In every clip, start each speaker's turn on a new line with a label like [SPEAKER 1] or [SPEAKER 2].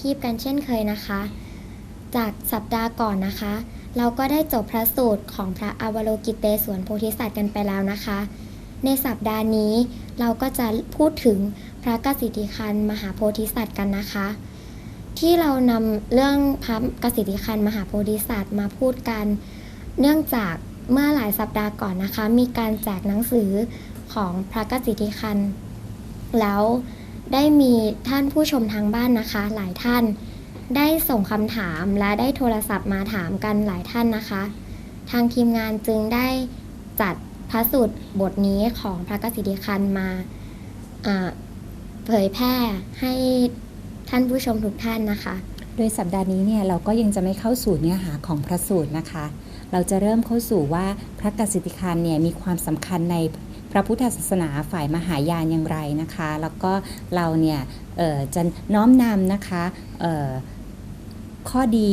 [SPEAKER 1] โพธิประทีปกันเช่นเคยนะคะ จากสัปดาห์ก่อนนะคะ เราก็ได้จบพระสูตรของพระอวโลกิเตศวนโพธิสัตว์กันไปแล้วนะคะ ในสัปดาห์นี้เราก็จะพูดถึงพระกสิทธิคันมหาโพธิสัตว์กันนะคะ ที่เรานำเรื่องพระกสิทธิคันมหาโพธิสัตว์มาพูดกัน เนื่องจากเมื่อหลายสัปดาห์ก่อนนะคะ มีการแจกหนังสือของพระกสิทธิคันแล้ว ได้มีท่านผู้ชมทางบ้านนะคะ หลายท่าน ได้ส่งคำถามและได้โทรศัพท์มาถามกันหลายท่านนะคะ ทางทีมงานจึงได้จัดพระสูตรบทนี้ของพระกสิทธิคันมาเผยแพร่ให้ท่านผู้ชมทุกท่านนะคะ
[SPEAKER 2] โดยสัปดาห์นี้เนี่ยเราก็ยังจะไม่เข้าสู่เนื้อหาของพระสูตรนะคะ เราจะเริ่มเข้าสู่ว่าพระกสิทธิคันเนี่ยมีความสำคัญใน พระพุทธศาสนาฝ่ายมหายานอย่างไรนะคะ แล้วก็เราเนี่ยจะน้อมนำนะคะข้อดี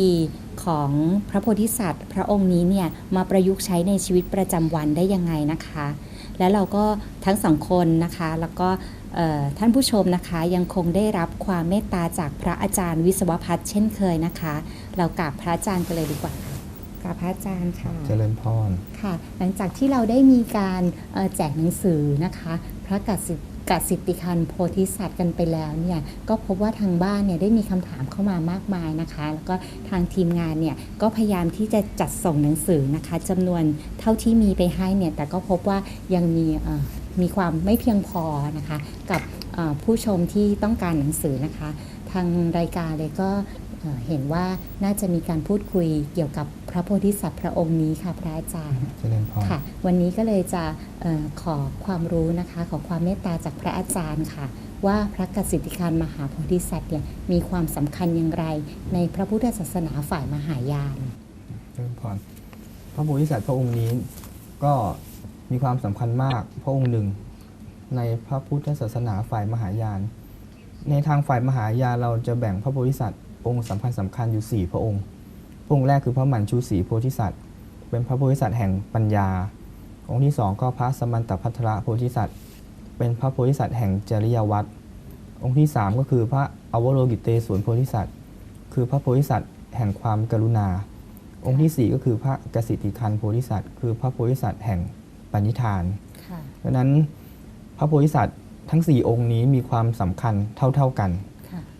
[SPEAKER 2] ของพระโพธิสัตว์ พระองค์นี้เนี่ยมาประยุกต์ใช้ในชีวิตประจำวันได้ยังไงนะคะ แล้วเราก็ทั้งสองคนนะคะ แล้วก็ท่านผู้ชมนะคะยังคงได้รับความเมตตาจากพระอาจารย์วิศวพัฒน์เช่นเคยนะคะ เรากราบพระอาจารย์กันเลยดีกว่า กราบพระอาจารย์ค่ะ
[SPEAKER 3] เจริญพร
[SPEAKER 2] ค่ะ หลังจากที่เราได้มีการเอ่อแจกหนังสือนะคะ พระกสิทกสิทธิคันโพธิสัตว์กันไปแล้วเนี่ยก็พบว่าทางบ้านเนี่ยได้มีคำถามเข้ามามากมายนะคะ แล้วก็ทางทีมงานเนี่ยก็พยายามที่จะจัดส่งหนังสือนะคะจำนวนเท่าที่มีไปให้เนี่ยแต่ก็พบว่ายังมีเอ่อมีความไม่เพียงพอนะคะ กับเอ่อผู้ชมที่ต้องการหนังสือนะคะ ทางรายการเลยก็ เอ่อเห็นว่าน่าจะมีการพูดคุยเกี่ยวกับพระโพธิสัตว์พระองค์นี้ค่ะพระอาจารย์
[SPEAKER 3] เจริญพร
[SPEAKER 2] ค่ะ วันนี้ก็เลยจะเออขอความรู้นะคะ ขอความเมตตาจากพระอาจารย์ค่ะ ว่าพระกสิทธิการมหาโพธิสัตว์เนี่ยมีความสำคัญอย่างไร ในพระพุทธศาสนาฝ่ายมหายาน
[SPEAKER 3] เจริญพรพระโพธิสัตว์พระองค์นี้ก็มีความสำคัญมากพระองค์หนึ่งในพระพุทธศาสนาฝ่ายมหายาน ในทางฝ่ายมหายานเราจะแบ่งพระโพธิสัตว์ องค์สำคัญสำคัญอยู่ 4 พระองค์ พระองค์แรกคือพระหมันชูศรีโพธิสัตว์ เป็นพระโพธิสัตว์แห่งปัญญา องค์ที่สองก็พระสมันตพัทระโพธิสัตว์ เป็นพระโพธิสัตว์แห่งจริยวัตร องค์ที่สามก็คือพระอวโลกิเตศวนโพธิสัตว์ คือพระโพธิสัตว์แห่งความกรุณา องค์ที่สี่ก็คือพระกสิทธิคันโพธิสัตว์ คือพระโพธิสัตว์แห่งปณิธาน
[SPEAKER 2] ค่ะ
[SPEAKER 3] ดังนั้นพระโพธิสัตว์ทั้ง 4 องค์นี้มีความสำคัญเท่า ๆกัน
[SPEAKER 2] ค่ะ
[SPEAKER 3] เ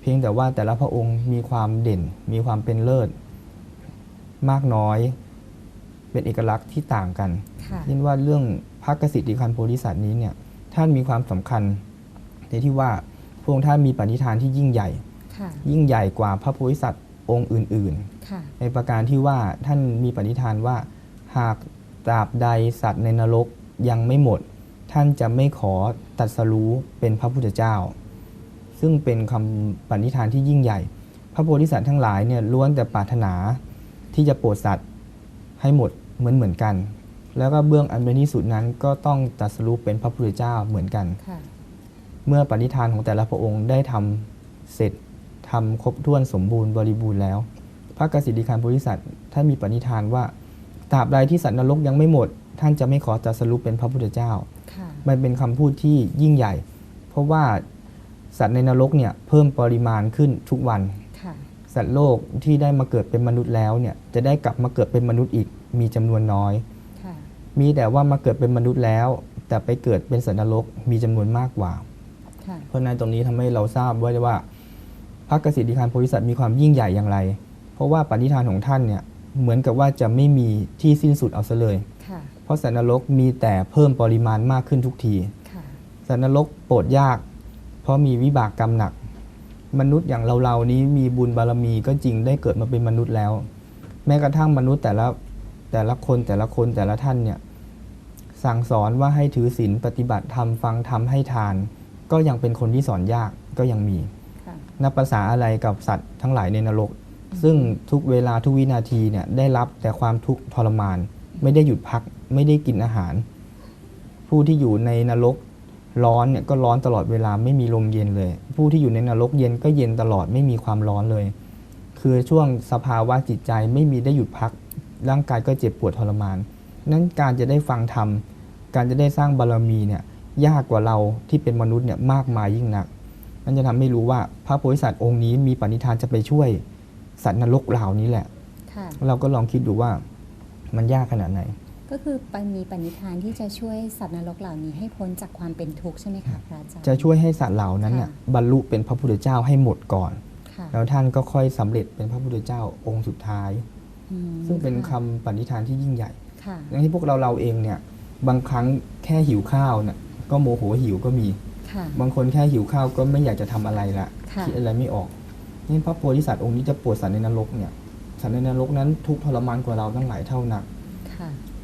[SPEAKER 3] พียงแต่ว่าแต่ละพระองค์มีความเด่น มีความเป็นเลิศ มากน้อย เป็นเอกลักษณ์ที่ต่างกัน
[SPEAKER 2] ค่ะ
[SPEAKER 3] เช่นว่าเรื่องพระกสิทธิคันโพธิสัตว์นี้เนี่ยท่านมีความสำคัญในที่ว่าพระองค์ท่านมีปณิธานที่ยิ่งใหญ่
[SPEAKER 2] ค่ะ
[SPEAKER 3] ยิ่งใหญ่กว่าพระโพธิสัตว์องค์อื่นๆ
[SPEAKER 2] ค่ะ
[SPEAKER 3] ในประการที่ว่าท่านมีปณิธานว่าหากตราบใดสัตว์ในนรกยังไม่หมด ท่านจะไม่ขอตรัดสรู้เป็นพระพุทธเจ้า ซึ่งเป็นคำปณิธานที่ยิ่งใหญ่ พระโพธิสัตว์ทั้งหลายเนี่ยล้วนแต่ปรารถนาที่จะโปรดสัตว์ให้หมดเหมือนเหมือนกัน แล้วก็เบื้องอันเป็นที่สุดนั้นก็ต้องตรัดสรู้เป็นพระพุทธเจ้าเหมือนกัน
[SPEAKER 2] ค่ะ
[SPEAKER 3] เมื่อปณิธานของแต่ละพระองค์ได้ทำเสร็จทำครบถ้วนสมบูรณ์บริบูรณ์แล้ว พระกสิทธิคารโพธิสัตว์ท่านมีปณิธานว่าตราบใดที่สัตว์นรกยังไม่หมด ท่านจะไม่ขอตรัสรู้เป็นพระพุทธเจ้า
[SPEAKER 2] ค่ะ
[SPEAKER 3] มันเป็นคำพูดที่ยิ่งใหญ่ เพราะว่า สัตว์ในนรกเนี่ยเพิ่มปริมาณขึ้นทุกวัน
[SPEAKER 2] ค่ะ
[SPEAKER 3] สัตว์โลกที่ได้มาเกิดเป็นมนุษย์แล้วเนี่ยจะได้กลับมาเกิดเป็นมนุษย์อีกมีจำนวนน้อย
[SPEAKER 2] ค่ะ
[SPEAKER 3] มีแต่ว่ามาเกิดเป็นมนุษย์แล้ว แต่ไปเกิดเป็นสัตว์นรกมีจำนวนมากกว่า
[SPEAKER 2] ค่ะ
[SPEAKER 3] เพราะฉะนั้นตรงนี้ทำให้เราทราบไว้ว่าพระกสิทธิคารโพธิสัตว์มีความยิ่งใหญ่อย่างไร เพราะว่าปณิธานของท่านเนี่ยเหมือนกับว่าจะไม่มีที่สิ้นสุดเอาซะเลย
[SPEAKER 2] ค่ะ
[SPEAKER 3] เพราะสัตว์นรกมีแต่เพิ่มปริมาณมากขึ้นทุกที
[SPEAKER 2] ค่ะ
[SPEAKER 3] สัตว์นรกโปรดยาก เพราะมีวิบากกรรมหนัก มนุษย์อย่างเราๆนี้มีบุญบารมีก็จริงได้เกิดมาเป็นมนุษย์แล้ว แม้กระทั่งมนุษย์แต่ละแต่ละคนแต่ละคนแต่ละท่านเนี่ยสั่งสอนว่าให้ถือศีลปฏิบัติธรรมฟังธรรมให้ทาน ก็ยังเป็นคนที่สอนยากก็ยังมี
[SPEAKER 2] ค่ะ
[SPEAKER 3] นับภาษาอะไรกับสัตว์ทั้งหลายในนรก ซึ่งทุกเวลาทุกวินาทีเนี่ยได้รับแต่ความทุกข์ทรมาน ไม่ได้หยุดพักไม่ได้กินอาหาร ผู้ที่อยู่ในนรก ร้อนเนี่ยก็ร้อนตลอดเวลาไม่มีลมเย็นเลย ผู้ที่อยู่ในนรกเย็นก็เย็นตลอดไม่มีความร้อนเลย คือช่วงสภาวะจิตใจไม่มีได้หยุดพัก ร่างกายก็เจ็บปวดทรมาน นั้นการจะได้ฟังธรรมการจะได้สร้างบารมีเนี่ยยากกว่าเราที่เป็นมนุษย์เนี่ยมากมายยิ่งนัก นั่นจะทำให้รู้ว่าพระโพธิสัตว์องค์นี้มีปณิธานจะไปช่วย สัตว์นรกเหล่านี้แหละ
[SPEAKER 2] ค่ะ
[SPEAKER 3] เราก็ลองคิดดูว่ามันยากขนาดไหน
[SPEAKER 2] ก็คือปมีปณิธานที่จะช่วยสัตว์นรกเหล่านี้ให้พ้นจากความเป็นทุกข์ใช่ไหมคะพระอาจารย์
[SPEAKER 3] จะช่วยให้สัตว์เหล่านั้นเนี่ย
[SPEAKER 2] ค่ะ
[SPEAKER 3] บรรลุเป็นพระพุทธเจ้าให้หมดก่อน
[SPEAKER 2] ค่ะ
[SPEAKER 3] แล้วท่านก็ค่อยสำเร็จเป็นพระพุทธเจ้าองค์สุดท้าย
[SPEAKER 2] อืม
[SPEAKER 3] ซึ่งเป็นคำะปณิธานที่ยิ่งใหญ่
[SPEAKER 2] ค่ะ
[SPEAKER 3] อย่างที่พวกเราเราเองเนี่ยบางครั้งแค่หิวข้าวเนี่ยก็โมโหหิวก็มี
[SPEAKER 2] ค่ะ
[SPEAKER 3] บางคนแค่หิวข้าวก็ไม่อยากจะทำอะไรละ
[SPEAKER 2] ค่ะ
[SPEAKER 3] คิดอะไรไม่ออกนี่พระโพธิสัตว์องค์นี้จะปวดสัตว์ในนรกเนี่ยสัตว์ในนรกนั้นทุกข์ทรมานกว่าเราตั้งหลายเท่านัก
[SPEAKER 2] ค่ะ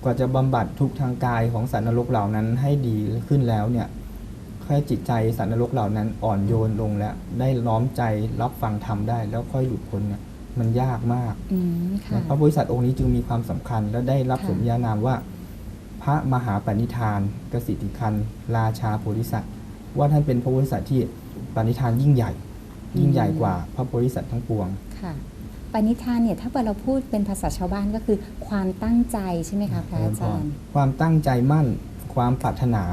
[SPEAKER 3] กว่าจะบำบัดทุกข์ทางกายของสัตว์นรกเหล่านั้นให้ดีขึ้นแล้วเนี่ยแค่จิตใจสัตว์นรกเหล่านั้นอ่อนโยนลงแล้วได้น้อมใจรับฟังธรรมได้ แล้วค่อยหลุดพ้นเนี่ยมันยากมาก
[SPEAKER 2] อืมค่ะ
[SPEAKER 3] พระโพธิสัตว์องค์นี้จึงมีความสำคัญ และได้รับ
[SPEAKER 2] ค่ะ
[SPEAKER 3] สมญานามว่า พระมหาปณิธาน กสิทธิคันราชาโพธิสัตว์ว่าท่านเป็นพระโพธิสัตว์ที่ปณิธานยิ่งใหญ่ ยิ่งใหญ่กว่าพระโพธิสัตว์ทั้งปวง
[SPEAKER 2] ค่ะ ปณิธานเนี่ยถ้าเกิดเราพูดเป็นภาษาชาวบ้านก็คือ ความตั้งใจใช่ไหมคะพระอาจารย์
[SPEAKER 3] ความตั้งใจมั่น ความปรารถนา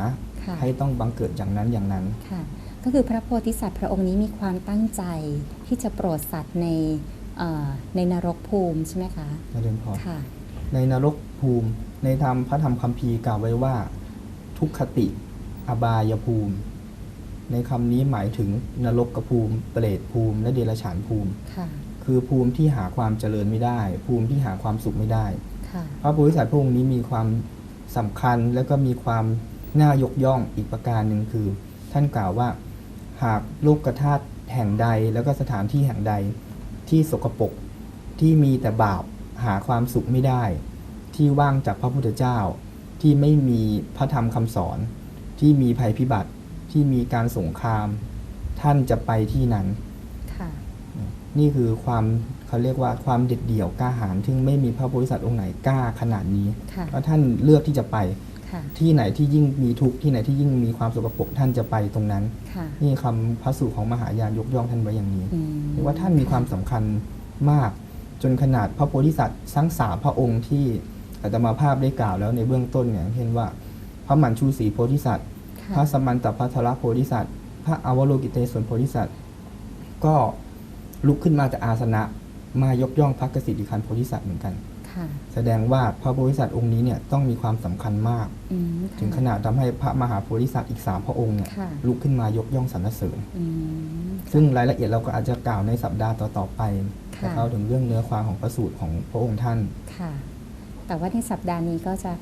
[SPEAKER 2] ค่ะ
[SPEAKER 3] ให้ต้องบังเกิดอย่างนั้นอย่างนั้น
[SPEAKER 2] ค่ะก็คือพระโพธิสัตว์พระองค์นี้มีความตั้งใจที่จะโปรดสัตว์ในเอ่อในนรกภูมิใช่ไหมคะ
[SPEAKER 3] เจริญพร
[SPEAKER 2] ค่ะ
[SPEAKER 3] ในนรกภูมิ ในธรรมพระธรรมคัมภีร์กล่าวไว้ว่า ทุกขติ อบายภูมิ ในคำนี้หมายถึงนรกกภูมิ เปรตภูมิ และเดรัจฉานภูมิ
[SPEAKER 2] ค่ะ
[SPEAKER 3] คือภูมิที่หาความเจริญไม่ได้ ภูมิที่หาความสุขไม่ได้
[SPEAKER 2] ค่ะ
[SPEAKER 3] พระโพธิสัตว์พระองค์นี้มีความสำคัญและก็มีความน่ายกย่องอีกประการหนึ่งคือ ท่านกล่าวว่า หากโลกธาตุแห่งใดแล้วก็สถานที่แห่งใดที่สกปรกที่มีแต่บาปหาความสุขไม่ได้ ที่ว่างจากพระพุทธเจ้า ที่ไม่มีพระธรรมคำสอน ที่มีภัยพิบัติที่มีการสงคราม ท่านจะไปที่นั้น
[SPEAKER 2] ค่ะ
[SPEAKER 3] นี่คือความเขาเรียกว่าความเด็ดเดี่ยวกล้าหาญซึ่งไม่มีพระโพธิสัตว์องค์ไหนกล้าขนาดนี้
[SPEAKER 2] ค่ะ
[SPEAKER 3] แล้วท่านเลือกที่จะไป
[SPEAKER 2] ค่ะ
[SPEAKER 3] ที่ไหนที่ยิ่งมีทุกข์ที่ไหนที่ยิ่งมีความสกปรกท่านจะไปตรงนั้น
[SPEAKER 2] ค่ะ
[SPEAKER 3] นี่คำพระสูตรของมหายานยกย่องท่านไว้อย่างนี้
[SPEAKER 2] อืม
[SPEAKER 3] เรียกว่าท่านมีความสำคัญมาก จนขนาดพระโพธิสัตว์ทั้งสามพระองค์ที่อาตมาภาพได้กล่าวแล้วในเบื้องต้นเนี่ยเช่นว่า พระหมันชูศรีโพธิสัตว์
[SPEAKER 2] ค่ะ
[SPEAKER 3] พระสมมันตพัทรโพธิสัตว์ พระอวโลกิเตศวนโพธิสัตว์ ก็ ลุกขึ้นมาจากอาสนะ มายกย่องพระกสิทธิคันโพธิสัตว์เหมือนกัน
[SPEAKER 2] ค่ะ
[SPEAKER 3] แสดงว่าพระโพธิสัตว์องค์นี้เนี่ยต้องมีความสำคัญมาก
[SPEAKER 2] อืม
[SPEAKER 3] ถึงขนาดทำให้พระมหาโพธิสัตว์อีกสามพระองค์เนี่ย
[SPEAKER 2] ค่ะ
[SPEAKER 3] ลุกขึ้นมายกย่องสรรเสริญ
[SPEAKER 2] อืม
[SPEAKER 3] ซึ่งรายละเอียดเราก็อาจจะกล่าวในสัปดาห์ต่อๆไป
[SPEAKER 2] ค่ะ
[SPEAKER 3] แต่เข้าถึงเรื่องเนื้อความของพระสูตรของพระองค์ท่าน
[SPEAKER 2] ค่ะแต่ว่าในสัปดาห์นี้ก็จะ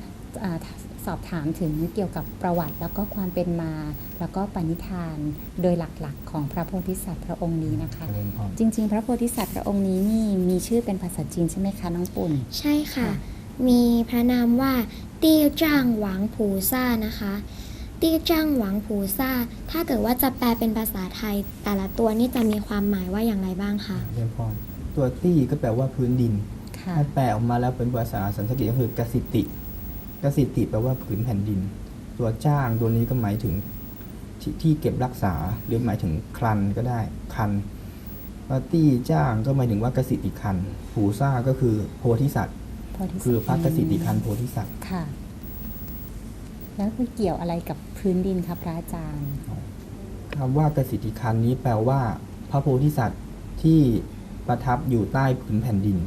[SPEAKER 2] อ่า สอบถามถึงเกี่ยวกับประวัติ แล้วก็ความเป็นมา แล้วก็ปณิธานโดยหลักๆ ของพระโพธิสัตว์พระองค์นี้นะคะ
[SPEAKER 3] เจริญพร
[SPEAKER 2] จริง ๆ พระโพธิสัตว์พระองค์นี้นี่มีชื่อเป็นภาษาจีนใช่ไหมคะน้องปุ่น
[SPEAKER 1] ใช่ค่ะ
[SPEAKER 2] ค่ะ
[SPEAKER 1] มีพระนามว่าตี้จ้างหวังผูซ่านะคะตี้จ้างหวังผูซ่า ถ้าเกิดว่าจะแปลเป็นภาษาไทย แต่ละตัวนี่จะมีความหมายว่าอย่างไรบ้างคะ
[SPEAKER 3] เจริญพรตัวตี้ก็แปลว่าพื้นดิน
[SPEAKER 2] ค่ะ
[SPEAKER 3] ถ้าแปลออกมาแล้วเป็นภาษาสันสกฤตก็คือกสิติ กสิติแปลว่าผืนแผ่นดิน ตัวจ้างตัวนี้ก็หมายถึงทที่เก็บรักษาหรือหมายถึงคลันก็ได้คันปาตี้จ้างก็หมายถึงว่ากสิติคันผูซ่าก็คือโพธิสัตว์
[SPEAKER 2] โพธิสัตว์
[SPEAKER 3] คือพระกสิติคันโพธิสัตว์
[SPEAKER 2] ค่ะ แล้วคือเกี่ยวอะไรกับพื้นดินครับพระอาจารย์
[SPEAKER 3] คำว่ากสิติคันนี้แปลว่า พระโพธิสัตว์ที่ประทับอยู่ใต้ผืนแผ่นดิน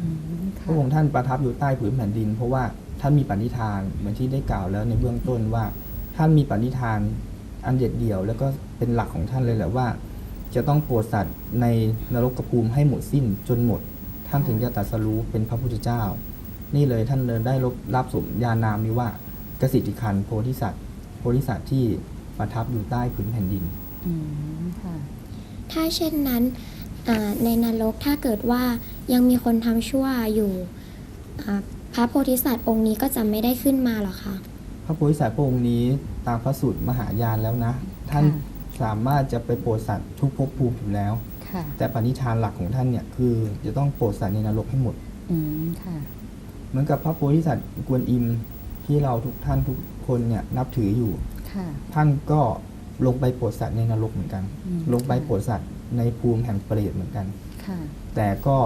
[SPEAKER 2] อืม
[SPEAKER 3] พ
[SPEAKER 2] ค่ะ
[SPEAKER 3] ระองค์ท่านประทับอยู่ใต้ผืนแผ่นดิน เพราะว่า ท่านมีปณิธานเหมือนที่ได้กล่าวแล้วในเบื้องต้นว่า ท่านมีปณิธานอันเด็ดเดี่ยว แล้วก็เป็นหลักของท่านเลยแหละว่า จะต้องโปรดสัตว์ในนรกภูมิให้หมดสิ้นจนหมด ท่านถึงจะตรัสรู้เป็นพระพุทธเจ้า นี่เลยท่านเลยได้รับรับสมญานามนี้ว่ากสิทธิคันโพธิสัตว์โพธิสัตว์ที่ประทับอยู่ใต้ผืนแผ่นดิน
[SPEAKER 2] อืมค่ะ
[SPEAKER 1] ถ้าเช่นนั้นในนรกถ้าเกิดว่ายังมีคนทำชั่วอยู่ ระโพธิสัตว์องค์นี้ก็จะไม่ได้ขึ้นมาหรอคะ
[SPEAKER 3] พระโพธิสัตว์พระองค์นี้ตามพระสูตรมหายานแล้วนะ ท่าน
[SPEAKER 2] ค่ะ
[SPEAKER 3] สามารถจะไปโปรดสัตว์ทุกภพภูมิอยู่แล้ว
[SPEAKER 2] ค่ะ
[SPEAKER 3] แต่ปณิธานหลักของท่านเนี่ยคือ จะต้องโปรดสัตว์ในนรกให้หมด
[SPEAKER 2] อืมค่ะ
[SPEAKER 3] เหมือนกับพระโพธิสัตว์กวนอิมที่เราทุกท่านทุกคนเนี่ยนับถืออยู่
[SPEAKER 2] ค่ะ
[SPEAKER 3] ท่านก็ลงไปโปรดสัตว์ในนรกเหมือนกัน
[SPEAKER 2] อืม
[SPEAKER 3] ลงไปโปรดสัตว์ในภูมิแห่งเปรตเหมือนกัน
[SPEAKER 2] ค่ะ
[SPEAKER 3] แต่ก็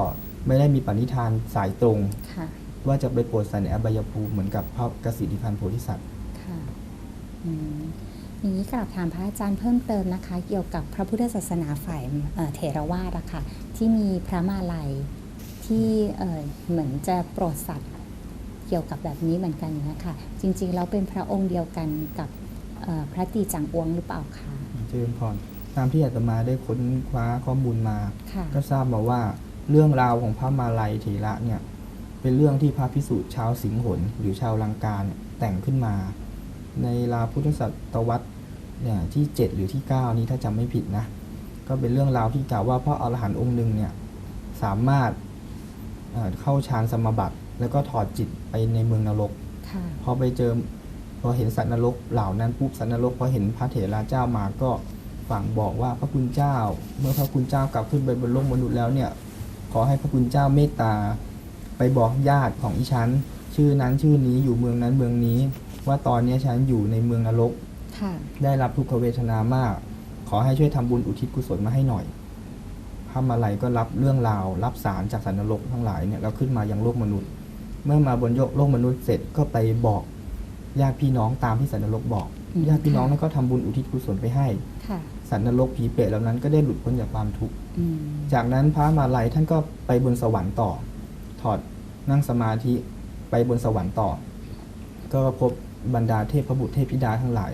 [SPEAKER 3] ไม่ได้มีปณิธานสายตรง
[SPEAKER 2] ค่ะ
[SPEAKER 3] ว่าจะไปโปรดสัตว์ในอบายภูมิเหมือนกับพระกสิทธิพันธ์โพธิสัตว์
[SPEAKER 2] ค่ะอืมอย่างนี้กราบถามพระอาจารย์เพิ่มเติมนะคะ เกี่ยวกับพระพุทธศาสนาฝ่ายเอ่อเถรวาทอะค่ะที่มีพระมาลัยที่เอ่อเหมือนจะโปรดสัตว์เกี่ยวกับแบบนี้เหมือนกันนะคะจริงๆแล้วเป็นพระองค์เดียวกันกับเอ่อพระตีจังอวงหรือเปล่าคะ
[SPEAKER 3] เจริญพรตามที่อาตมาได้ค้นคว้าข้อมูลมา
[SPEAKER 2] ค่ะ
[SPEAKER 3] ก็ทราบมาว่าเรื่องราวของพระมาลัยเถระเนี่ย เป็นเรื่องที่พระพิสุชาวสิงห์หนหรือชาวลังกาเนี่ยแต่งขึ้นมา ในราวพุทธศตวรรษเนี่ยที่ 7 หรือที่ 9 นี้ถ้าจำไม่ผิดนะ ก็เป็นเรื่องราวที่กล่าวว่าพระอรหันต์องค์หนึ่งเนี่ยสามารถเอ่อเข้าฌานสมาบัติ แล้วก็ถอดจิตไปในเมืองนรก
[SPEAKER 2] ค่ะ
[SPEAKER 3] พอไปเจอพอเห็นสัตว์นรกเหล่านั้นปุ๊บสัตว์นรกพอเห็นพระเถระเจ้ามาก็ฝั่งบอกว่าพระคุณเจ้า เมื่อพระคุณเจ้ากลับขึ้นไปบนโลกมนุษย์แล้วเนี่ยขอให้พระคุณเจ้าเมตตา ไปบอกญาติของอีฉัน ชื่อนั้นชื่อนี้อยู่เมืองนั้นเมืองนี้ ว่าตอนนี้ฉันอยู่ในเมืองนรก
[SPEAKER 2] ค่ะ
[SPEAKER 3] ได้รับทุกขเวทนามาก ขอให้ช่วยทำบุญอุทิศกุศลมาให้หน่อยพระมาลัยก็รับเรื่องราว รับสารจากสันนรกทั้งหลายเนี่ยแล้วขึ้นมายังโลกมนุษย์ เมื่อมาบนโลกมนุษย์เสร็จก็ไปบอกญาติพี่น้องตามที่สันนรกบอก
[SPEAKER 2] อืม
[SPEAKER 3] ญาติพี่น้อง
[SPEAKER 2] ค่ะ
[SPEAKER 3] นั้นก็ทำบุญอุทิศกุศลไปให้
[SPEAKER 2] ค่ะ
[SPEAKER 3] สันนรกผีเปรตเหล่านั้นก็ได้หลุดพ้นจากความทุกข์
[SPEAKER 2] อืม
[SPEAKER 3] จากนั้นพระมาลัยท่านก็ไปบนสวรรค์ต่อ ถอดนั่งสมาธิไปบนสวรรค์ต่อ ก็พบบรรดาเทพบุตรเทพธิดาทั้งหลาย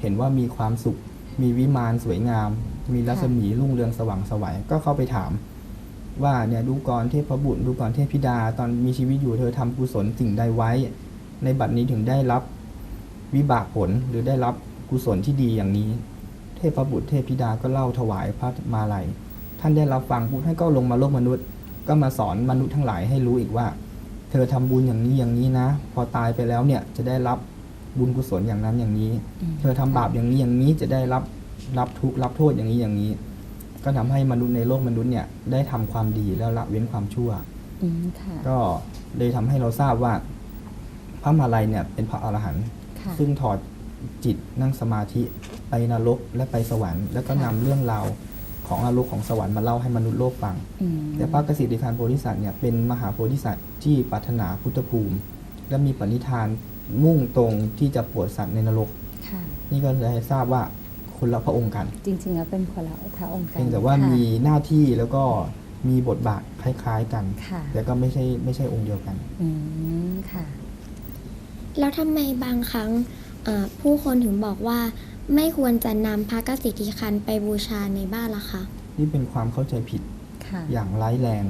[SPEAKER 3] เห็นว่ามีความสุข มีวิมานสวยงาม มีรัศมีรุ่งเรืองสว่างสวัยก็เข้าไปถาม ว่าเนี่ยดูก่อนเทพบุตรดูก่อนเทพธิดา ตอนมีชีวิตอยู่เธอทำกุศลสิ่งใดไว้ ในบัดนี้ถึงได้รับวิบากผลหรือได้รับกุศลที่ดีอย่างนี้ เทพบุตรเทพธิดาก็เล่าถวายพระมาลัย ท่านได้รับฟังปุ๊บท่านก็ลงมาโลกมนุษย์ ก็มาสอนมนุษย์ทั้งหลายให้รู้อีกว่า เธอทำบุญอย่างนี้อย่างนี้นะ พอตายไปแล้วเนี่ยจะได้รับบุญกุศลอย่างนั้นอย่างนี้
[SPEAKER 2] ม
[SPEAKER 3] เธอทำบาปอย่างนี้อย่างนี้จะได้รับรับทุกข์รับโทษอย่างนี้อย่างนี้ ก็ทำให้มนุษย์ในโลกมนุษย์เนี่ยได้ทำความดีแล้วละเว้นความชั่ว
[SPEAKER 2] อืมค่ะ
[SPEAKER 3] ก็เลยทำให้เราทราบว่า พระมาลัยเนี่ยเป็นพระอรหันต์
[SPEAKER 2] ค่ะ
[SPEAKER 3] ซึ่งถอดจิตนั่งสมาธิไปนรกและไปสวรรค์ แล้วก็นำเรื่องราว ของนรกของสวรรค์มาเล่าให้มนุษย์โลกฟัง
[SPEAKER 2] อืม
[SPEAKER 3] แต่พระกสิทธิคานโพธิสัตว์เนี่ยเป็นมหาโพธิสัตว์ที่ปรารถนาพุทธภูมิ และมีปณิธานมุ่งตรงที่จะปวดสัตว์ในนรก
[SPEAKER 2] ค่ะ
[SPEAKER 3] นี่ก็เลยให้ทราบว่าคนละพระองค์กัน
[SPEAKER 2] จริงๆแล้วเป็นคนละพระองค์กัน
[SPEAKER 3] เพียงแต่ว่า
[SPEAKER 2] ค่ะ
[SPEAKER 3] มีหน้าที่แล้วก็มีบทบาทคล้าย ๆ กัน
[SPEAKER 2] ค่ะ
[SPEAKER 3] แต่ก็ไม่ใช่ไม่ใช่องค์เดียวกัน
[SPEAKER 2] อืมค่ะ
[SPEAKER 1] แล้วทำไมบางครั้งเอ่อผู้คนถึงบอกว่า ไม่ควรจะนำพระกสิทธิคันไปบูชาในบ้านล่ะคะ
[SPEAKER 3] นี่เป็นความเข้าใจผิด
[SPEAKER 2] ค่ะ
[SPEAKER 3] อย่างร้ายแรง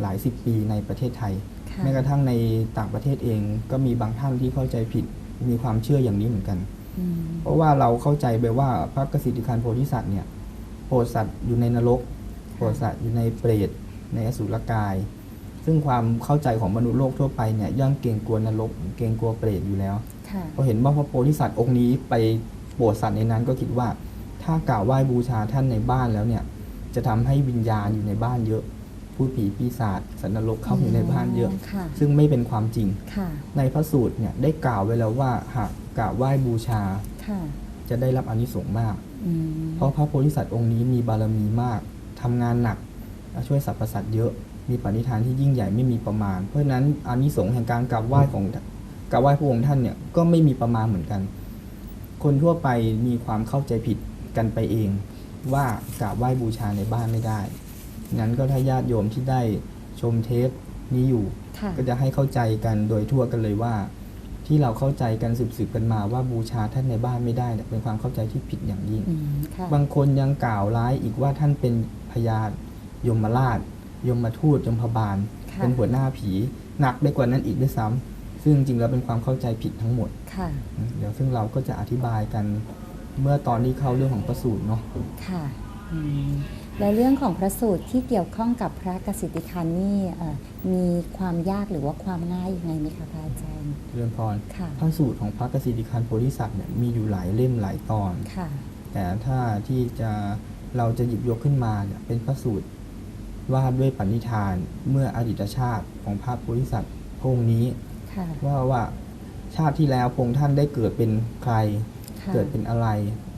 [SPEAKER 3] หลายสิบปีในประเทศไทย
[SPEAKER 2] ค่ะ
[SPEAKER 3] แม้กระทั่งในต่างประเทศเองก็มีบางท่านที่เข้าใจผิด มีความเชื่ออย่างนี้เหมือนกัน
[SPEAKER 2] อืม
[SPEAKER 3] เพราะว่าเราเข้าใจไปว่าพระกสิทธิคานโพธิสัตว์เนี่ยโปรดสัตว์อยู่ในนรกโปรดสัตว์อยู่ในเปรตในอสุรกาย ซึ่งความเข้าใจของมนุษย์โลกทั่วไปเนี่ยย่อมเกรงกลัวนรกเกรงกลัวเปรตอยู่แล้ว
[SPEAKER 2] ค่ะ
[SPEAKER 3] พอเห็นว่าพระโพธิสัตว์องค์นี้ไป โปรดสัตว์ในนั้นก็คิดว่า ถ้ากล่าวไหว้บูชาท่านในบ้านแล้วเนี่ย จะทำให้วิญญาณอยู่ในบ้านเยอะ ผู้ผีปีศาจสัตว์นรกเข้าอยู่ในบ้านเยอะ
[SPEAKER 2] ค่ะ
[SPEAKER 3] ซึ่งไม่เป็นความจริง
[SPEAKER 2] ค่ะ
[SPEAKER 3] ในพระสูตรเนี่ยได้กล่าวไว้แล้วว่าหากกราบไหว้บูชา
[SPEAKER 2] ค่ะ
[SPEAKER 3] จะได้รับอานิสงส์มาก
[SPEAKER 2] อืม
[SPEAKER 3] เพราะพระโพธิสัตว์องค์นี้มีบารมีมากทำงานหนัก ช่วยสรรพสัตว์เยอะ มีปณิธานที่ยิ่งใหญ่ไม่มีประมาณ เพราะฉะนั้นอานิสงส์แห่งการกราบไหว้ของกราบไหว้พระองค์ท่านเนี่ยก็ไม่มีประมาณเหมือนกัน คนทั่วไปมีความเข้าใจผิดกันไปเอง ว่ากราบไหว้บูชาในบ้านไม่ได้ งั้นก็ถ้าญาติโยมที่ได้ชมเทปนี้อยู่
[SPEAKER 2] ค่ะ
[SPEAKER 3] ก็จะให้เข้าใจกันโดยทั่วกันเลยว่า ที่เราเข้าใจกันสืบๆกันมาว่าบูชาท่านในบ้านไม่ได้เนี่ยเป็นความเข้าใจที่ผิดอย่างยิ่ง
[SPEAKER 2] อืมค่ะ
[SPEAKER 3] บางคนยังกล่าวร้ายอีกว่าท่านเป็นพญายมราช ยมทูตยมพบาล
[SPEAKER 2] ค่ะ
[SPEAKER 3] เป็นหัวหน้าผี หนักไปกว่านั้นอีกด้วยซ้ำ ซึ่งจริงๆแล้วเป็นความเข้าใจผิดทั้งหมด
[SPEAKER 2] ค่ะ
[SPEAKER 3] เดี๋ยวซึ่งเราก็จะอธิบายกันเมื่อตอนที่เข้าเรื่องของประสูตรเนาะ
[SPEAKER 2] ค่ะอืมแล้วเรื่องของพระสูตรที่เกี่ยวข้องกับพระกสิทธิคันนี่เอ่อมีความยากหรือว่าความง่ายยังไงไหมคะพระอาจารย์
[SPEAKER 3] เรือนพร
[SPEAKER 2] ค่ะ
[SPEAKER 3] พระสูตรของพระกสิทธิคันโพธิสัตว์เนี่ยมีอยู่หลายเล่มหลายตอน
[SPEAKER 2] ค่ะ
[SPEAKER 3] แต่ถ้าที่จะเราจะหยิบยกขึ้นมาเนี่ยเป็นพระสูตรว่าด้วยปณิธานเมื่ออดีตชาติของพระโพธิสัตว์พระองค์นี้
[SPEAKER 2] ค่ะ
[SPEAKER 3] ว่าว่าชาติที่แล้วพระองค์ท่านได้เกิดเป็นใคร
[SPEAKER 2] ค่ะ
[SPEAKER 3] เกิดเป็นอะไร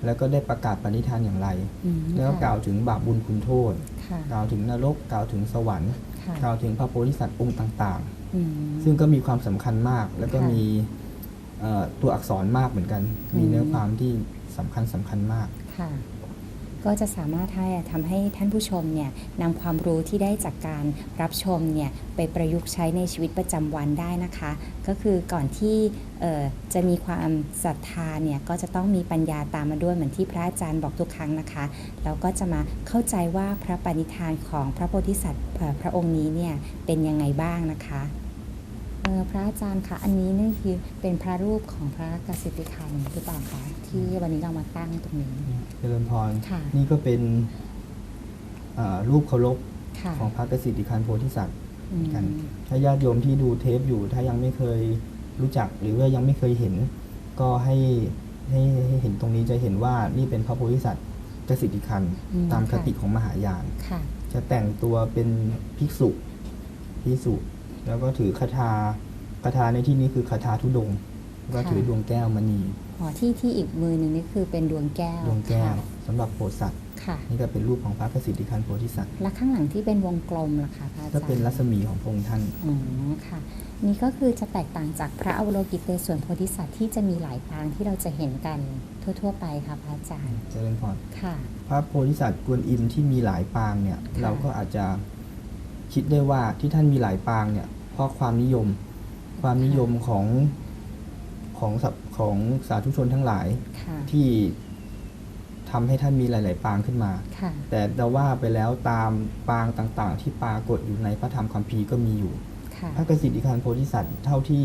[SPEAKER 3] แล้วก็ได้ประกาศปณิธานอย่างไร
[SPEAKER 2] อืม
[SPEAKER 3] แล้วก็
[SPEAKER 2] ค่ะ
[SPEAKER 3] กล่าวถึงบาปบุญคุณโทษ
[SPEAKER 2] ค่ะ
[SPEAKER 3] กล่าวถึงนรกกล่าวถึงสวรรค์
[SPEAKER 2] ค่ะ
[SPEAKER 3] กล่าวถึงพระโพธิสัตว์องค์ต่าง
[SPEAKER 2] อืม
[SPEAKER 3] ๆซึ่งก็มีความสำคัญมาก แล้วก็
[SPEAKER 2] ค่ะ
[SPEAKER 3] มีเอ่อตัวอักษรมากเหมือนกัน
[SPEAKER 2] อืม
[SPEAKER 3] มีเนื้อความที่สำคัญสำคัญมาก
[SPEAKER 2] ค่ะ ก็จะสามารถให้ทำให้ท่านผู้ชมเนี่ยนำความรู้ที่ได้จากการรับชมเนี่ยไปประยุกต์ใช้ในชีวิตประจำวันได้นะคะ ก็คือก่อนที่จะมีความศรัทธาเนี่ยก็จะต้องมีปัญญาตามมาด้วยเหมือนที่พระอาจารย์บอกทุกครั้งนะคะแล้วก็จะมาเข้าใจว่าพระปณิธานของพระโพธิสัตว์พระองค์นี้เนี่ยเป็นยังไงบ้างนะคะ เอ่อพระอาจารย์คะอันนี้นี่คือเป็นพระรูปของพระกสิทธิคันหรือเปล่าคะที่วันนี้เรามาตั้งตรงนี้
[SPEAKER 3] เจริญพร
[SPEAKER 2] ค่ะ
[SPEAKER 3] นี่ก็เป็นเอ่อรูปเคารพ
[SPEAKER 2] ค่ะ
[SPEAKER 3] ของพระกสิทธิคันโพธิสัตว์
[SPEAKER 2] อืม
[SPEAKER 3] กันถ้าญาติโยมที่ดูเทปอยู่ ถ้ายังไม่เคยรู้จักหรือว่ายังไม่เคยเห็น ก็ให้ให้ให้เห็นตรงนี้จะเห็นว่านี่เป็นพระโพธิสัตว์กสิทธิคัน
[SPEAKER 2] อืม
[SPEAKER 3] ตามค
[SPEAKER 2] ค่ะ
[SPEAKER 3] ติของมหายาน
[SPEAKER 2] ค่ะ
[SPEAKER 3] จะแต่งตัวเป็นภิกษุภิกษุ แล้วก็ถือคาถาคาถาในที่นี้คือคาถาทุดงค์ก็
[SPEAKER 2] ค่ะ
[SPEAKER 3] ถือดวงแก้วมณี
[SPEAKER 2] อ๋อที่ที่อีกมือหนึ่งนี่คือเป็นดวงแก้ว
[SPEAKER 3] ดวงแก้ว
[SPEAKER 2] ค่ะ
[SPEAKER 3] สำหรับโพธิสัตว์
[SPEAKER 2] ค่ะ
[SPEAKER 3] นี่ก็เป็นรูปของพระกสิทธิคันโพธิสัตว์
[SPEAKER 2] และข้างหลังที่เป็นวงกลมล่ะคะพระอาจารย์
[SPEAKER 3] ก็เป็นรัศมีของพระองค์ท่าน
[SPEAKER 2] อ๋อค่ะ นี่ก็คือจะแตกต่างจากพระอวโลกิเตศวนโพธิสัตว์ที่จะมีหลายปางที่เราจะเห็นกันทั่ว ๆ ไปค่ะพระอาจารย์
[SPEAKER 3] เจริญพร
[SPEAKER 2] ค่ะ
[SPEAKER 3] พระโพธิสัตว์กวนอิมที่มีหลายปางเนี่ย
[SPEAKER 2] ค่ะ
[SPEAKER 3] เราก็อาจจะ คิดได้ว่าที่ท่านมีหลายปางเนี่ยเพราะความนิยม ความนิยมของของสับของสาธุชนทั้งหลาย
[SPEAKER 2] ค่ะ
[SPEAKER 3] ที่ทำให้ท่านมีหลาย ๆ ปางขึ้นมา
[SPEAKER 2] ค่ะ
[SPEAKER 3] แต่เราว่าไปแล้วตามปางต่างๆ ที่ปรากฏอยู่ในพระธรรมคัมภีร์ก็มีอยู่
[SPEAKER 2] ค่ะ
[SPEAKER 3] พระกสิทธิคันโพธิสัตว์เท่าที่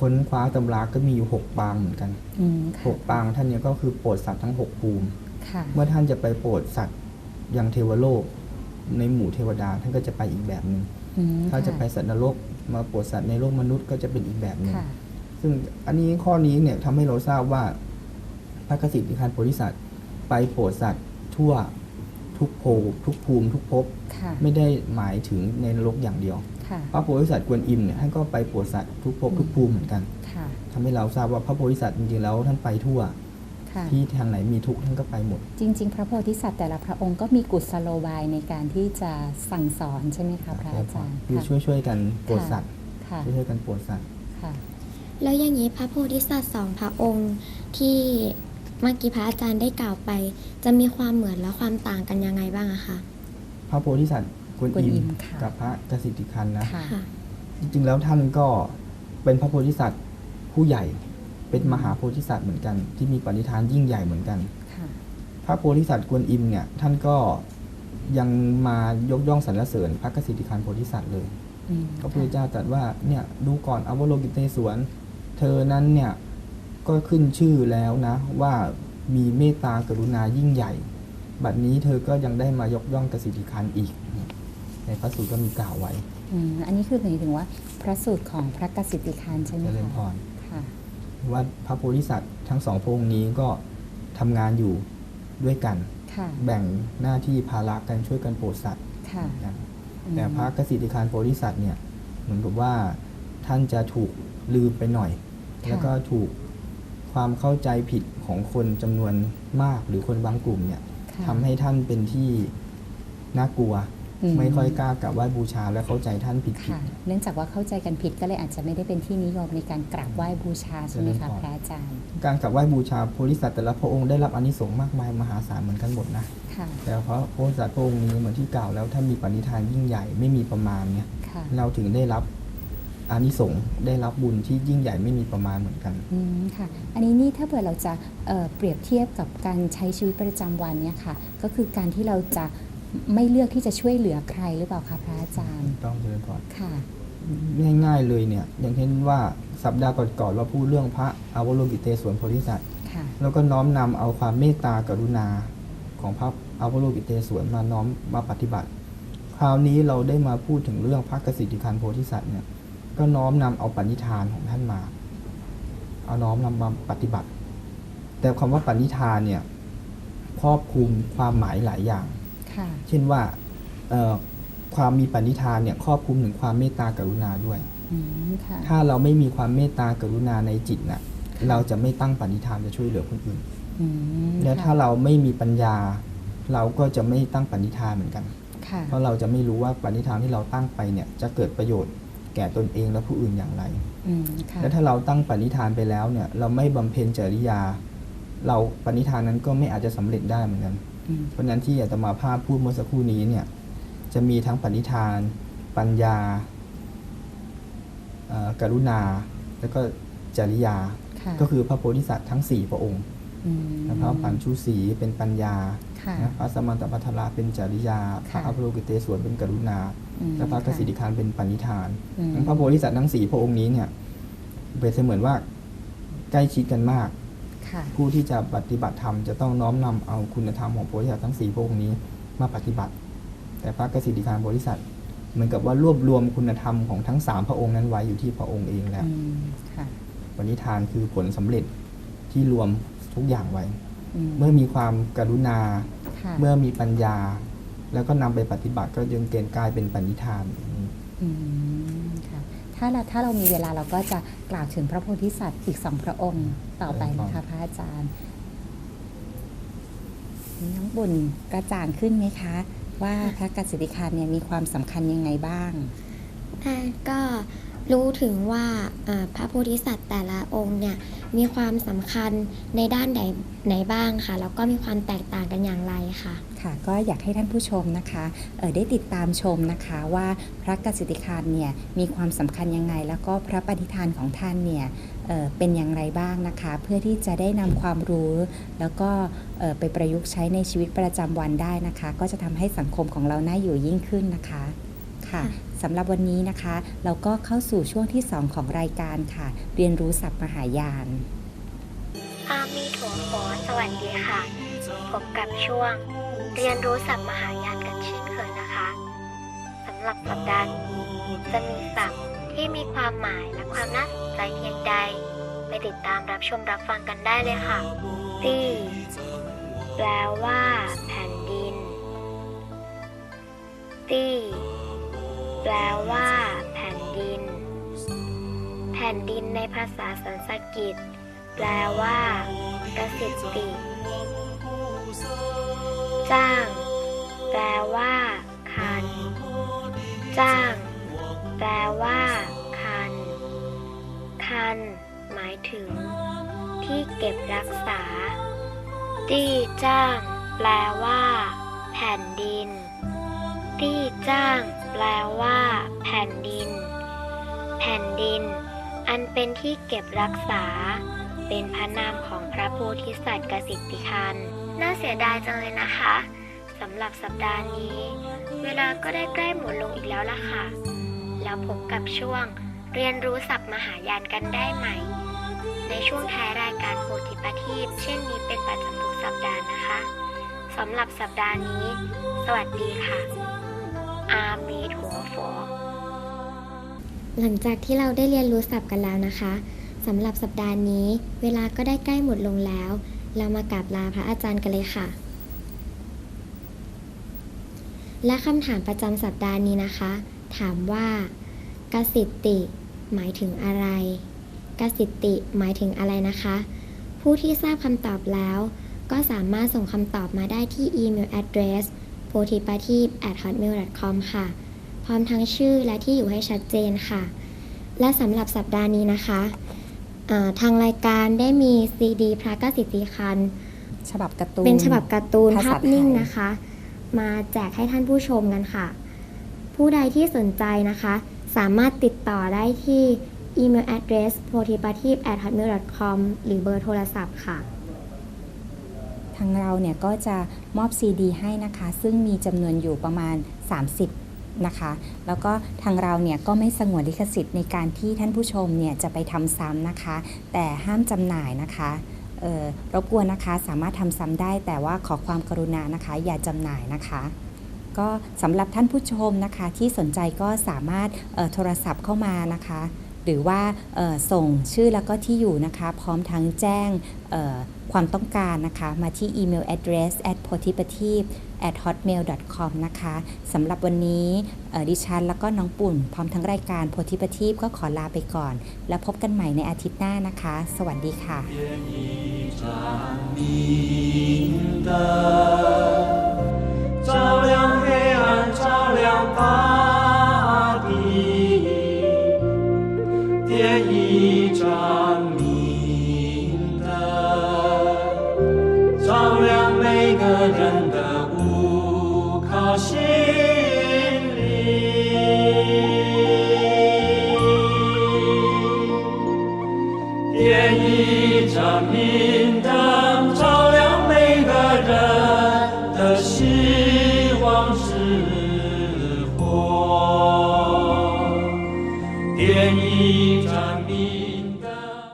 [SPEAKER 3] ค้นคว้าตำราก็มีอยู่หกปางเหมือนกัน
[SPEAKER 2] อืม
[SPEAKER 3] ห
[SPEAKER 2] ค่ะ
[SPEAKER 3] กปางท่านเนี่ยก็คือโปรดสัตว์ทั้งหกภูมิ
[SPEAKER 2] ค่ะ
[SPEAKER 3] เมื่อท่านจะไปโปรดสัตว์ยังเทวโลก ในหมู่เทวดาท่านก็จะไปอีกแบบหนึ่ง
[SPEAKER 2] อืม
[SPEAKER 3] ถ้าจะ
[SPEAKER 2] ค่
[SPEAKER 3] ไปสัตว์นรกมาโปรดสัตว์ในโลกมนุษย์ก็จะเป็นอีกแบบหนึ่ง
[SPEAKER 2] ค่ะ
[SPEAKER 3] ซึ่งอันนี้ข้อนี้เนี่ยทำให้เราทราบว่าพระกสิทธิคันโพธิสัตว์ไปโปรดสัตว์ทั่วทุกโภคทุกภูมิทุกภพ
[SPEAKER 2] ค่ะ
[SPEAKER 3] ไม่ได้หมายถึงในนรกอย่างเดียว
[SPEAKER 2] ค่ะ
[SPEAKER 3] พระโพธิสัตว์กวนอิมเนี่ยท่านก็ไปโปรดสัตว์ทุกภพทุกภูมิเหมือนกัน
[SPEAKER 2] ค่ะ
[SPEAKER 3] ทำให้เราทราบว่าพระโพธิสัตว์จริงๆแล้วท่านไปทั่ว
[SPEAKER 2] ค่ะ
[SPEAKER 3] ที่ทางไหนมีทุกข์ท่านก็ไปหมด
[SPEAKER 2] จริง ๆ พระโพธิสัตว์แต่ละพระองค์ก็มีกุศโลบายในการที่จะสั่งสอนใช่ไหมคะพระอาจารย์
[SPEAKER 3] คือ
[SPEAKER 2] ค่ะ
[SPEAKER 3] ช่วยช่วยๆกันโปรดสัตว์
[SPEAKER 2] ค่ะ
[SPEAKER 3] ช่วยช่วยๆกันโปรดสัตว์
[SPEAKER 2] ค่ะ
[SPEAKER 1] แล้วอย่างนี้พระโพธิสัตว์สองพระองค์ที่เมื่อกี้พระอาจารย์ได้กล่าวไป จะมีความเหมือนและความต่างกันยังไงบ้างอะคะ
[SPEAKER 3] พระโพธิสัตว์กวน
[SPEAKER 2] กวนอิ
[SPEAKER 3] อิม
[SPEAKER 2] มค่ะ
[SPEAKER 3] กับพระกสิทธิคันนะ
[SPEAKER 2] ค่ะ
[SPEAKER 1] ค่ะ
[SPEAKER 3] จริงๆแล้วท่านก็เป็นพระโพธิสัตว์ผู้ใหญ่ เป็นมหาโพธิสัตว์เหมือนกัน ที่มีปณิธานยิ่งใหญ่เหมือนกัน
[SPEAKER 2] ค่ะ
[SPEAKER 3] พระโพธิสัตว์กวนอิมเนี่ย ท่านก็ยังมายกย่องสรรเสริญพระกสิทธิคันโพธิสัตว์เลย
[SPEAKER 2] อืม
[SPEAKER 3] พระพุทธเจ้าตรัสว่าเนี่ยดูก่อนอวโลกิเตศวน เธอนั้นเนี่ยก็ขึ้นชื่อแล้วนะ ว่ามีเมตตากรุณายิ่งใหญ่ บัดนี้เธอก็ยังได้มายกย่องกสิทธิคันอีก ในพระสูตรก็มีกล่าวไว้
[SPEAKER 2] อืมอันนี้คือหมายถึงว่า พระสูตรของพระกสิทธิคานใช่ไหม
[SPEAKER 3] เจริญพ
[SPEAKER 2] คะ
[SPEAKER 3] ร
[SPEAKER 2] ค่ะ
[SPEAKER 3] ว่าพระโพธิสัตว์ทั้งสองพระองค์นี้ก็ทำงานอยู่ด้วยกัน
[SPEAKER 2] ค่ะ
[SPEAKER 3] แบ่งหน้าที่ภาระกันช่วยกันโปรดสัตว์
[SPEAKER 2] ค่ะ
[SPEAKER 3] กัน
[SPEAKER 2] อืม
[SPEAKER 3] แต่พระกสิทธิคานโพธิสัตว์เนี่ยเหมือนกับว่าท่านจะถูกลืมไปหน่อย
[SPEAKER 2] ค่ะ
[SPEAKER 3] แล้วก็ถูกความเข้าใจผิดของคนจำนวนมากหรือคนบางกลุ่มเนี่ย
[SPEAKER 2] ค่ะ
[SPEAKER 3] ทำให้ท่านเป็นที่น่ากลัว
[SPEAKER 2] อืม
[SPEAKER 3] ไม่ค่อยกล้ากราบไหว้บูชาและเข้าใจท่านผิดผิด
[SPEAKER 2] ค่ะเนื่องจากว่าเข้าใจกันผิดก็เลยอาจจะไม่ได้เป็นที่นิยมในการกราบไหว้บูชาใช่ไหม
[SPEAKER 3] เจริญ
[SPEAKER 2] คะ
[SPEAKER 3] พร
[SPEAKER 2] พระอาจารย์
[SPEAKER 3] การกราบไหว้บูชาโพธิสัตว์แต่ละพระองค์ได้รับอานิสงส์มากมายมหาศาลเหมือนกันหมดนะ
[SPEAKER 2] ค่ะ
[SPEAKER 3] แต่เพราะโพธิสัตว์พระองค์นี้เหมือนที่กล่าวแล้วท่านมีปณิธานยิ่งใหญ่ไม่มีประมาณเนี่ย
[SPEAKER 2] ค่ะ
[SPEAKER 3] เราถึงได้รับอานิสงส์ได้รับบุญที่ยิ่งใหญ่ไม่มีประมาณเหมือนกัน
[SPEAKER 2] อืมค่ะ อันนี้นี่ถ้าเผื่อเราจะเอ่อเปรียบเทียบกับการใช้ชีวิตประจำวันเนี่ยค่ะ ก็คือการที่เราจะ ไม่เลือกที่จะช่วยเหลือใครหรือเปล่าคะพระอาจารย์
[SPEAKER 3] ต้องเจริญพร
[SPEAKER 2] ค่ะ
[SPEAKER 3] ง่ายๆเลยเนี่ย อย่างเช่นว่าสัปดาห์ก่อนๆเราพูดเรื่องพระอวโลกิเตศวนโพธิสัตว์
[SPEAKER 2] ค่ะ
[SPEAKER 3] แล้วก็น้อมนำเอาความเมตตากรุณาของพระอวโลกิเตศวนมาน้อมมาปฏิบัติ คราวนี้เราได้มาพูดถึงเรื่องพระกสิทธิคันโพธิสัตว์เนี่ยก็น้อมนำเอาปณิธานของท่านมา เอาน้อมนำมาปฏิบัติ แต่คำว่าปณิธานเนี่ยครอบคลุมความหมายหลายอย่าง
[SPEAKER 2] ค่ะ
[SPEAKER 3] เช่นว่าเอ่อความมีปณิธานเนี่ยครอบคลุมถึงความเมตตากรุณาด้วย
[SPEAKER 2] ออืมค่ะ
[SPEAKER 3] ถ้าเราไม่มีความเมตตากรุณาในจิตน่ะเราจะไม่ตั้งปณิธานจะช่วยเหลือคนอื่น
[SPEAKER 2] อืม
[SPEAKER 3] และ
[SPEAKER 2] ค่ะ
[SPEAKER 3] ถ้าเราไม่มีปัญญา เราก็จะไม่ตั้งปณิธานเหมือนกัน
[SPEAKER 2] ค่ะ
[SPEAKER 3] เพราะเราจะไม่รู้ว่าปณิธานที่เราตั้งไปเนี่ยจะเกิดประโยชน์แก่ตนเองและผู้อื่นอย่างไร
[SPEAKER 2] อืมค่ะ
[SPEAKER 3] และถ้าเราตั้งปณิธานไปแล้วเนี่ย เราไม่บำเพ็ญจริยา เราปณิธานนั้นก็ไม่อาจจะสำเร็จได้เหมือนกัน
[SPEAKER 2] อืม
[SPEAKER 3] เพราะฉะนั้นที่อาตมาภาพพูดเมื่อสักครู่นี้เนี่ยจะมีทั้งปณิธาน ปัญญาเอ่อกรุณา แล้วก็จริยา
[SPEAKER 2] ค่ะ
[SPEAKER 3] ก็คือพระโพธิสัตว์ทั้ง 4 พระองค์
[SPEAKER 2] อืม
[SPEAKER 3] นะพระปัญชุสีเป็นปัญญา
[SPEAKER 2] ค่ะ
[SPEAKER 3] นะพระสมานตพัทราเป็นจริยา พระ
[SPEAKER 2] ค่ะ
[SPEAKER 3] อภโลกิเตศวรเป็นกรุณา
[SPEAKER 2] อืม
[SPEAKER 3] และพระกสิทธิคารเป็นปณิธาน
[SPEAKER 2] อืม
[SPEAKER 3] นั้นพระโพธิสัตว์ทั้ง4พระองค์นี้เนี่ยเป็นเสมือนว่าใกล้ชิดกันมาก
[SPEAKER 2] ค่ะ
[SPEAKER 3] ผู้ที่จะปฏิบัติธรรมจะต้องน้อมนำเอาคุณธรรมของโพธิสัตว์ทั้งสี่พระองค์นี้มาปฏิบัติ แต่พระกสิทธิคารโพธิสัตว์เหมือนกับว่ารวบรวมคุณธรรมของทั้งสามพระองค์นั้นไว้อยู่ที่พระองค์เองแล้ว
[SPEAKER 2] อืมค่ะ
[SPEAKER 3] ปณิธานคือผลสำเร็จที่รวมทุกอย่างไว้
[SPEAKER 2] อืม
[SPEAKER 3] เมื่อมีความกรุณา
[SPEAKER 2] ค่ะ
[SPEAKER 3] เมื่อมีปัญญา แล้วก็นำไปปฏิบัติก็จึงเกณฑ์กลายเป็นปณิธาน
[SPEAKER 2] อืมค่ะ ถ้าเราถ้าเรามีเวลาเราก็จะกล่าวถึงพระโพธิสัตว์อีกสองพระองค์ต่อไปนะคะพระอาจารย์น้องบุญกระจ่างขึ้นไหมคะ ว่าพระกสิทธิคารเนี่ยมีความสำคัญยังไงบ้าง
[SPEAKER 1] อ่าก็ รู้ถึงว่าอ่าพระโพธิสัตว์แต่ละองค์เนี่ยมีความสำคัญในด้านไหนไหนบ้างค่ะแล้วก็มีความแตกต่างกันอย่างไรค่ะ
[SPEAKER 2] ค่ะ ก็อยากให้ท่านผู้ชมนะคะเอ่อได้ติดตามชมนะคะว่าพระกสิทธิคารเนี่ยมีความสำคัญยังไง แล้วก็พระปฏิธานของท่านเนี่ยเอ่อเป็นอย่างไรบ้างนะคะ เพื่อที่จะได้นำความรู้ แล้วก็เอ่อไปประยุกต์ใช้ในชีวิตประจำวันได้นะคะ ก็จะทำให้สังคมของเราน่าอยู่ยิ่งขึ้นนะคะค่ะ
[SPEAKER 1] ค่ะ
[SPEAKER 2] สำหรับวันนี้นะคะ เราก็เข้าสู่ช่วงที่ 2 ของรายการค่ะ เรียนรู้ศัพท์มหายาน
[SPEAKER 1] อามีโถโอสวัสดีค่ะ พบกับช่วง เรียนรู้ศัพท์มหายานกันเช่นเคยนะคะสำหรับสัปดาห์นี้จะมีศัพท์ที่มีความหมายและความน่าสนใจเพียงใด ไปติดตามรับชมรับฟังกันได้เลยค่ะตีแปลว่า แผ่นดินตี แปลว่า แผ่นดิน แผ่นดินในภาษาสันสกฤตแปลว่ากสิทติ จ้าง แปลว่า คัน จ้าง แปลว่า คัน คัน หมายถึง ที่เก็บรักษา ตี้จ้าง แปลว่า แผ่นดิน ตี้จ้าง แปลว่า แผ่นดิน แผ่นดิน อันเป็นที่เก็บรักษา เป็นพระนามของพระโพธิสัตว์กสิทธิคัน น่าเสียดายจังเลยนะคะสำหรับสัปดาห์นี้ เวลาก็ได้ใกล้หมดลงอีกแล้วล่ะค่ะ แล้วพบกับช่วงเรียนรู้ศัพท์มหายานกันได้ใหม่ในช่วงท้ายรายการโพธิปทีปเช่นนี้เป็นประจำทุกสัปดาห์นะคะสำหรับสัปดาห์นี้ สวัสดีค่ะ อามีถัวฟอหลังจากที่เราได้เรียนรู้ศัพท์กันแล้วนะคะสำหรับสัปดาห์นี้ เวลาก็ได้ใกล้หมดลงแล้ว เรามากราบลาพระอาจารย์กันเลยค่ะ และคำถามประจำสัปดาห์นี้นะคะ ถามว่ากสิทติ หมายถึงอะไรกสิทติหมายถึงอะไรนะคะ ผู้ที่ทราบคำตอบแล้ว ก็สามารถส่งคำตอบมาได้ที่อีเมล address o t i p a t i p at hotmail com ค่ะ พร้อมทั้งชื่อและที่อยู่ให้ชัดเจนค่ะ และสำหรับสัปดาห์นี้นะคะอ่าทางรายการได้มีซีดีพระกสิทธิคัน
[SPEAKER 2] ฉบับการ์ตูน
[SPEAKER 1] เป็นฉบับการ์ตูน
[SPEAKER 2] ภาษา
[SPEAKER 1] ภาพนิ่ง
[SPEAKER 2] ไทย
[SPEAKER 1] นะคะ มาแจกให้ท่านผู้ชมกันค่ะ ผู้ใดที่สนใจนะคะ สามารถติดต่อได้ที่อีเมล address p o t i p a t i p at hotmail com หรือเบอร์โทรศัพท์ค่ะ
[SPEAKER 2] ทางเราเนี่ยก็จะมอบซีดีให้นะคะ ซึ่งมีจำนวนอยู่ประมาณ 30นะคะแล้วก็ทางเราเนี่ยก็ไม่สงวนลิขสิทธิ์ในการที่ท่านผู้ชมเนี่ยจะไปทำซ้ำนะคะ แต่ห้ามจำหน่ายนะคะรบกวนนะคะสามารถทำซ้ำได้ แต่ว่าขอความกรุณานะคะ อย่าจำหน่ายนะคะ ก็สำหรับท่านผู้ชมนะคะที่สนใจก็สามารถโทรศัพท์เข้ามานะคะ หรือว่าส่งชื่อแล้วก็ที่อยู่นะคะ พร้อมทั้งแจ้งความต้องการนะคะ มาที่อีเมล address at p o t i p a t i v at hotmail com นะคะสำหรับวันนี้ดิฉันแล้วก็น้องปุ่น พร้อมทั้งรายการโพธิปทีปก็ขอลาไปก่อน แล้วพบกันใหม่ในอาทิตย์หน้านะคะ สวัสดีค่ะ
[SPEAKER 4] 点一盏明灯，照亮每个人的无靠心灵。点一盏明。